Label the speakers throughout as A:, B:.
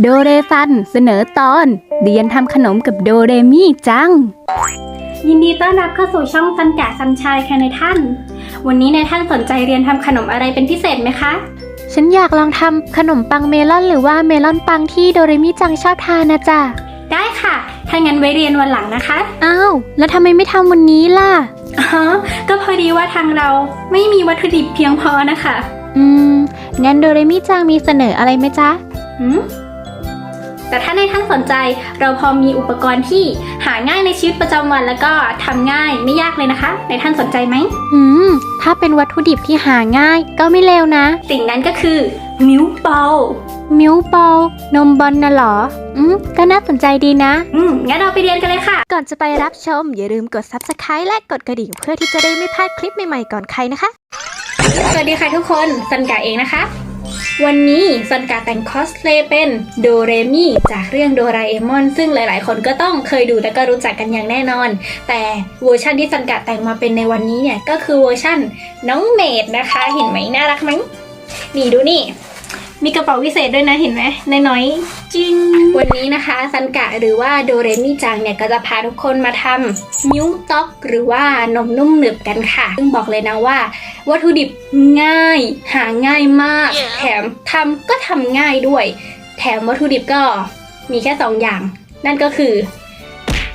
A: โดเรซันเสนอตอนเรียนทำขนมกับโดเรมี่จัง
B: ยินดีต้อนรับเข้าสู่ช่องซันกะซันชายค่ะนายท่าน วันนี้นายท่านสนใจเรียนทำขนมอะไรเป็นพิเศษไหมคะ
A: ฉันอยากลองทำขนมปังเมลอนหรือว่าเมลอนปังที่โดเรมี่จังชอบทานนะจ๊ะ
B: ได้ค่ะ ถ้างั้นไว้เรียนวันหลังนะคะ
A: อ้าว แล้วทำไมไม่ทำวันนี้ล่ะ
B: อ๋อ ก็พอดีว่าทางเราไม่มีวัตถุดิบเพียงพอนะคะ
A: อืม งั้นโดเรมี่จังมีเสนออะไรไหมจ๊ะ
B: หืม แต่ถ้านายท่านสนใจเราพอมีอุปกรณ์ที่หาง่ายในชีวิตประจำวัน แล้วก็ทำง่ายไม่ยากเลยนะคะนายท่านสนใจไหม
A: อืม ถ้าเป็นวัตถุดิบที่หาง่ายก็ไม่เลวนะ
B: สิ่งนั้นก็คือมิลเปา
A: มิลบอลนมบอลน่ะเหรอ อืม ก็น่าสนใจดีนะ
B: อืม งั้นเราไปเรียนกันเลยค่ะ
A: ก่อนจะไปรับชม อย่าลืมกด subscribe และกดกระดิ่งเพื่อที่จะได้ไม่พลาดคลิปใหม่ๆก่อนใครนะคะ
B: สวัสดีค่ะทุกคนซันกะเองนะคะ วันนี้ซันกะแต่งคอสเพลย์เป็นโดเรมี่จากเรื่องโดราเอมอน ซึ่งหลาย ๆ คนก็ต้องเคยดูและก็รู้จักกันอย่างแน่นอน แต่เวอร์ชันที่ซันกะแต่งมาเป็นในวันนี้เนี่ยก็คือเวอร์ชันน้องเมดนะคะ เห็นไหมน่ารักไหมนี่ดูนี่ มีกระเป๋าวิเศษด้วยนะเห็นไหมน้อยๆจริง วันนี้นะคะซันกะหรือว่าโดเรมี่จังเนี่ยก็จะพาทุกคนมาทำมิลต็อก หรือว่านมนุ่มหนึบกันค่ะ ซึ่งบอกเลยนะว่า วัตถุดิบง่าย หาง่ายมากแถมทำก็ทำง่ายด้วย แถมวัตถุดิบก็มีแค่สองอย่าง นั่นก็คือ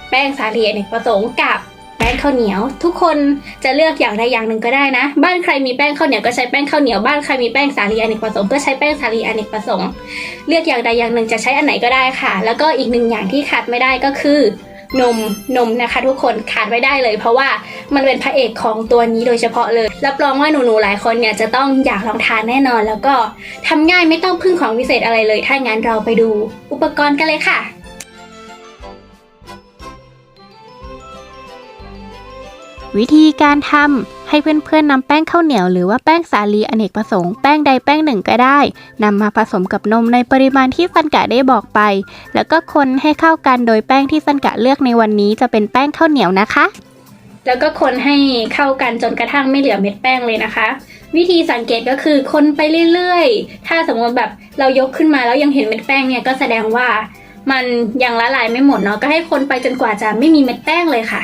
B: แป้งสาลีอเนกประสงค์กับแป้งข้าวเหนียว ทุกคนจะเลือกอย่างใดอย่างหนึ่งก็ได้นะ บ้านใครมีแป้งข้าวเหนียวก็ใช้แป้งข้าวเหนียวบ้านใครมีแป้งสาลีอเนกประสงค์ก็ใช้แป้งสาลีอเนกประสงค์เลือกอย่างใดอย่างหนึ่งจะใช้อันไหนก็ได้ค่ะ แล้วก็อีกหนึ่งอย่างที่ขาดไม่ได้ก็คือนมนมนะคะ ทุกคนขาดไม่ได้เลย เพราะว่ามันเป็นพระเอกของตัวนี้โดยเฉพาะเลยรับรองว่าหนูๆหลายคนเนี่ยจะต้องอยากลองทานแน่นอน แล้วก็ทำง่ายไม่ต้องพึ่งของวิเศษอะไรเลย ถ้างั้นเราไปดูอุปกรณ์กันเลยค่ะ
A: วิธีการทำให้เพื่อนๆนำแป้งข้าวเหนียวหรือว่าแป้งสาลีอเนกประสงค์แป้งใดแป้งหนึ่งก็ได้นำมาผสมกับนมในปริมาณที่ฟันกะได้บอกไป แล้วก็คนให้เข้ากันโดยแป้งที่ฟันกะเลือกในวันนี้จะเป็นแป้งข้าวเหนียวนะคะ
B: แล้วก็คนให้เข้ากันจนกระทั่งไม่เหลือเม็ดแป้งเลยนะคะ วิธีสังเกตก็คือคนไปเรื่อยๆ ถ้าสมมติแบบเรายกขึ้นมาแล้วยังเห็นเม็ดแป้งเนี่ยก็แสดงว่ามันยังละลายไม่หมดเนาะก็ให้คนไปจนกว่าจะไม่มีเม็ดแป้งเลยค่ะ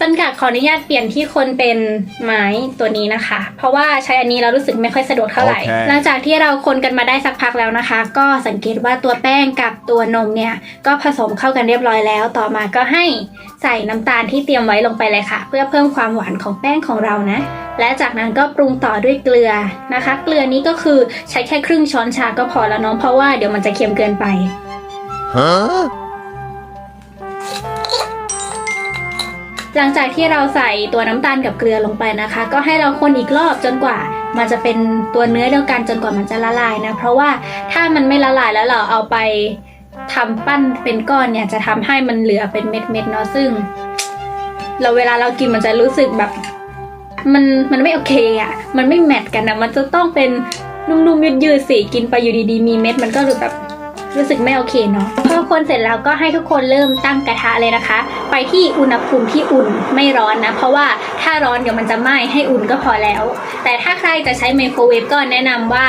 B: สันกะขออนุญาตเปลี่ยนที่คนเป็นไม้ตัวนี้นะคะ เพราะว่าใช้อันนี้เรารู้สึกไม่ค่อยสะดวกเท่าไหร่
C: โอเค
B: หลังจากที่เราคนกันมาได้สักพักแล้วนะคะ ก็สังเกตว่าตัวแป้งกับตัวนมเนี่ย ก็ผสมเข้ากันเรียบร้อยแล้ว ต่อมาก็ให้ใส่น้ำตาลที่เตรียมไว้ลงไปเลยค่ะ เพื่อเพิ่มความหวานของแป้งของเรานะ และจากนั้นก็ปรุงต่อด้วยเกลือนะคะ เกลือนี้ก็คือใช้แค่ครึ่งช้อนชาก็พอแล้วเนาะเพราะว่าเดี๋ยวมันจะเค็มเกินไป
C: Huh?
B: หลังจากที่เราใส่ตัวน้ำตาลกับเกลือลงไปนะคะ ก็ให้เราคนอีกรอบจนกว่า มันจะเป็นตัวเนื้อเดียวกันจนกว่ามันจะละลายนะ เพราะว่าถ้ามันไม่ละลายแล้วเราเอาไปทำปั้นเป็นก้อนเนี่ยจะทำให้มันเหลือเป็นเม็ดๆเนาะซึ่ง เราเวลาเรากินมันจะรู้สึกแบบ มันมันไม่โอเคอะ่ะ มันไม่แมทกันนะมันจะต้องเป็นนุ่มๆยืดๆสิกินไปอยู่ดีๆ มีเม็ดมันก็รู้แบบ รู้สึกไม่โอเคเนาะพอคนเสร็จแล้วก็ให้ทุกคนเริ่มตั้งกระทะเลยนะคะ ไปที่อุณหภูมิที่อุ่นไม่ร้อนนะ เพราะว่าถ้าร้อนเดี๋ยวมันจะไหม้ให้อุ่นก็พอแล้ว แต่ถ้าใครจะใช้ไมโครเวฟก็แนะนำว่า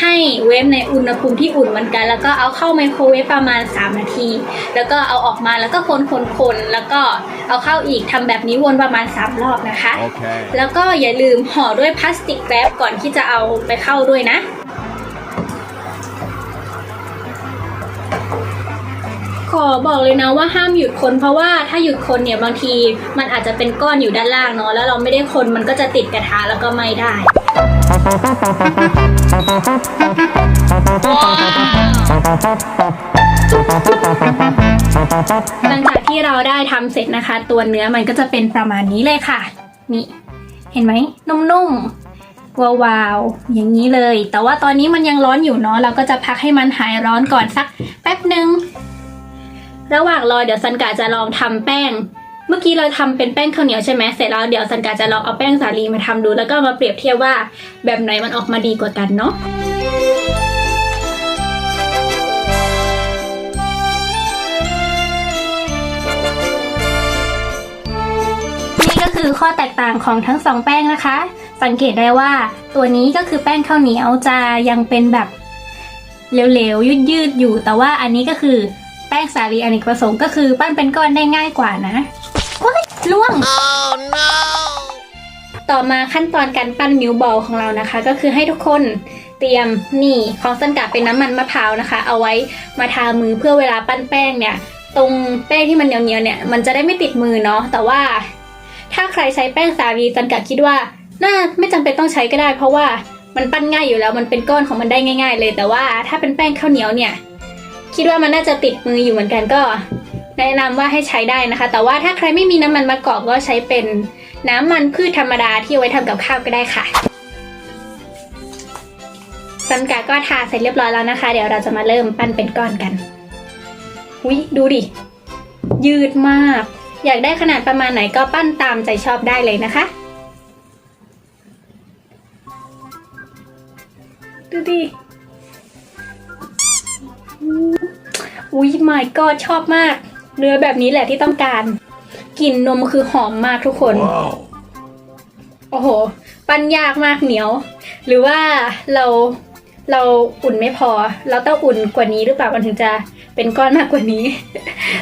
B: ให้เวฟในอุณหภูมิที่อุ่นเหมือนกัน แล้วก็เอาเข้าไมโครเวฟประมาณ 3 นาที แล้วก็เอาออกมาแล้วก็คนคนคนๆแล้วก็เอาเข้าอีกทำแบบนี้วนประมาณ 3 รอบนะคะ
C: Okay.
B: แล้วก็อย่าลืมห่อด้วยพลาสติกแรปก่อนที่จะเอาไปเข้าด้วยนะ อบอกเลยนะว่าห้ามหยุดคนเพราะว่าถ้าหยุดคนเนี่ยบางทีมันอาจจะเป็นก้อนอยู่ด้านล่างเนาะแล้วเราไม่ได้คนมันก็จะติดกระทะแล้วก็ไหม่ได้หลังจากที่เราได้ทำเสร็จนะคะ ตัวเนื้อมันก็จะเป็นประมาณนี้เลยค่ะ นี่ เห็นไหมนุ่มๆวาวๆอย่างนี้เลย แต่ว่าตอนนี้มันยังร้อนอยู่เนาะเราก็จะพักให้มันหายร้อนก่อนสักแป๊บหนึ่ง ระหว่างรอเดี๋ยวซันกาจะลองทำแป้ง เมื่อกี้เราทำเป็นแป้งข้าวเหนียวใช่ไหมเสร็จแล้วเดี๋ยวซันกาจะลองเอาแป้งสาลีมาทำดู แล้วก็มาเปรียบเทียบว่าแบบไหนมันออกมาดีกว่ากันเนาะนี่ก็คือข้อแตกต่างของทั้งสองแป้งนะคะ สังเกตได้ว่าตัวนี้ก็คือแป้งข้าวเหนียวจะยังเป็นแบบเหลวๆยืดๆอยู่ แต่ว่าอันนี้ก็คือ แป้งสาลีอเนกประสงค์ก็คือปั้นเป็นก้อนได้ง่ายกว่านะว้ายล่วง
C: Oh no!
B: ต่อมาขั้นตอนการปั้นมิวบอลของเรานะคะ ก็คือให้ทุกคนเตรียมนี่ของสันกะเป็นน้ำมันมะพร้าวนะคะ เอาไว้มาทามือเพื่อเวลาปั้นแป้งเนี่ย ตรงแป้งที่มันเหนียวๆเนี่ยมันจะได้ไม่ติดมือเนาะแต่ว่า ถ้าใครใช้แป้งสาลีสันกะคิดว่าน่าไม่จำเป็นต้องใช้ก็ได้ เพราะว่ามันปั้นง่ายอยู่แล้วมันเป็นก้อนของมันได้ง่าย ๆ เลย แต่ว่าถ้าเป็นแป้งข้าวเหนียวเนี่ย คิดว่ามันน่าจะติดมืออยู่เหมือนกันก็ แนะนำว่าให้ใช้ได้นะคะ แต่ว่าถ้าใครไม่มีน้ำมันมะกอกก็ใช้เป็นน้ำมันพืชธรรมดาที่เอาไว้ทำกับข้าวก็ได้ค่ะซันกาก็ทาเสร็จเรียบร้อยแล้วนะคะ เดี๋ยวเราจะมาเริ่มปั้นเป็นก้อนกันอุ้ยดูดิ ยืดมาก อยากได้ขนาดประมาณไหนก็ปั้นตามใจชอบได้เลยนะคะ ดูดิ อุ้ยไม่ก็ชอบมาก เนื้อแบบนี้แหละที่ต้องการกลิ่นนมคือหอมมากทุกคน
C: Wow.
B: โอ้โห ปั้นยากมากเหนียว หรือว่าเราเราอุ่นไม่พอ เราต้องอุ่นกว่านี้หรือเปล่ามันถึงจะเป็นก้อนมากกว่านี้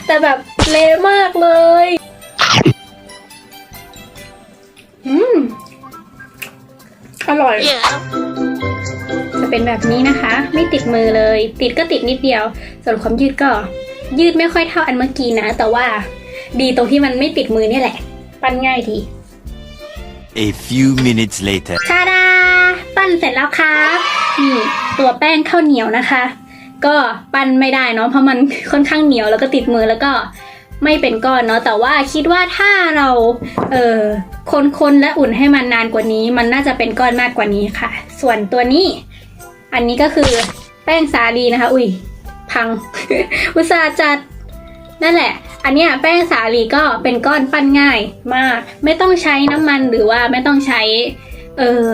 B: แต่แบบเละมากเลยอืม อร่อย
C: Yeah.
B: จะเป็นแบบนี้นะคะ ไม่ติดมือเลย ติดก็ติดนิดเดียว ส่วนความยืดก็ยืดไม่ค่อยเท่าอันเมื่อกี้นะ แต่ว่าดีตรงที่มันไม่ติดมือนี่แหละ ปั้นง่ายดี
D: A few minutes later.
B: ชาดา ปั้นเสร็จแล้วครับนี่ตัวแป้งข้าวเหนียวนะคะ ก็ปั้นไม่ได้เนาะเพราะมันค่อนข้างเหนียวแล้วก็ติดมือแล้วก็ไม่เป็นก้อนเนาะแต่ว่าคิดว่าถ้าเราเออคนๆและอุ่นให้มันนานกว่านี้ มันน่าจะเป็นก้อนมากกว่านี้ค่ะ ส่วนตัวนี้ อันนี้ก็คือแป้งสาลีนะคะ อุ้ยพัง อุตส่าห์จัดนั่นแหละ อันเนี้ยแป้งสาลีก็เป็นก้อนปั้นง่ายมาก ไม่ต้องใช้น้ำมันหรือว่าไม่ต้องใช้ เออ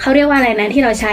B: เขาเรียกว่าอะไรนะที่เราใช้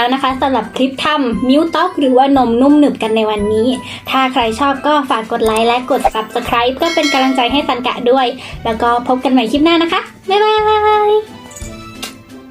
B: แล้วนะคะสำหรับคลิปทำมิวต็อกหรือว่านมนุ่มหนึบกันในวันนี้ ถ้าใครชอบก็ฝากกดไลค์และกด Subscribe เพื่อเป็นกำลังใจให้สันกะด้วย แล้วก็พบกันใหม่คลิปหน้านะคะ บ๊ายบาย